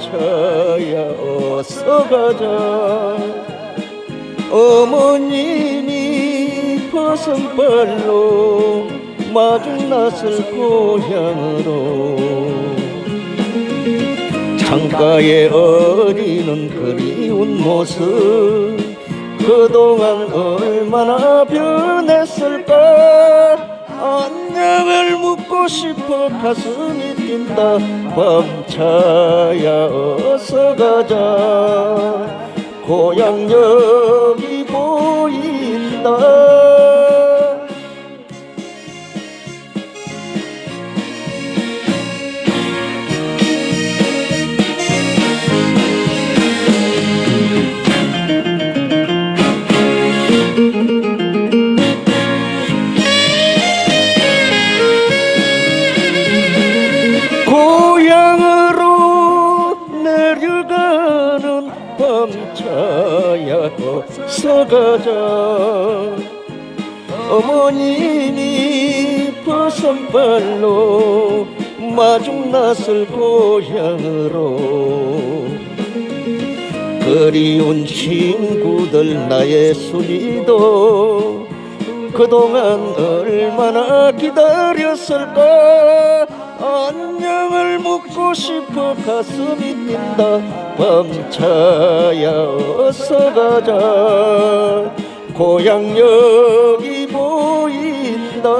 밤차야 어서 가자. 어머님이 버선발로 마중 나설 고향으로. 창가에 어리는 그리운 모습 그동안 얼마나 변했을까? 안녕을 묻고 싶어 가슴이 뛴다. 밤차야 어서 가자. 고향 여기 보인다 어서 가자 어머님이 버선발로 마중 나설 고향으로 그리운 친구들 나의 순이도 그동안 얼마나 기다렸을까 안녕을 묻고 싶어 가슴이 뛴다. 밤차야 어서 가자. 고향 여기 보인다.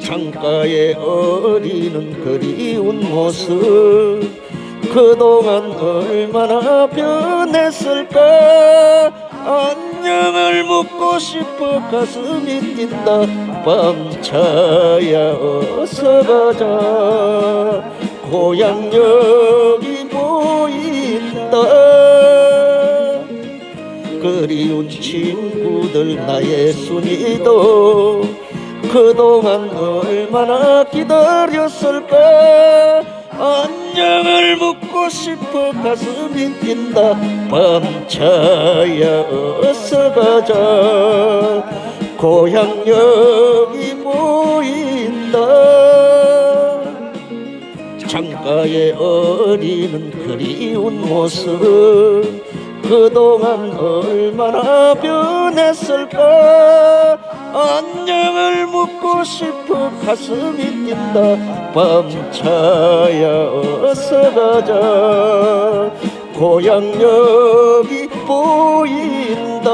창가에 어리는 그리운 모습 그동안 얼마나 변했을까? 안녕을 묻고 싶어 가슴이 뛴다. 밤차야 어서 가자. 고향 여기 보인다. 그리운 친구들 나의 순이도 그동안 얼마나 기다렸을까 안녕을 묻고 싶어 가슴이 뛴다. 밤차야 어서 가자. 고향 여기 보인다. 창가에 어리는 그리운 모습 그동안 얼마나 변했을까? 안녕을 묻고 싶어 가슴이 뛴다. 밤차야 어서 가자. 고향 여기 보인다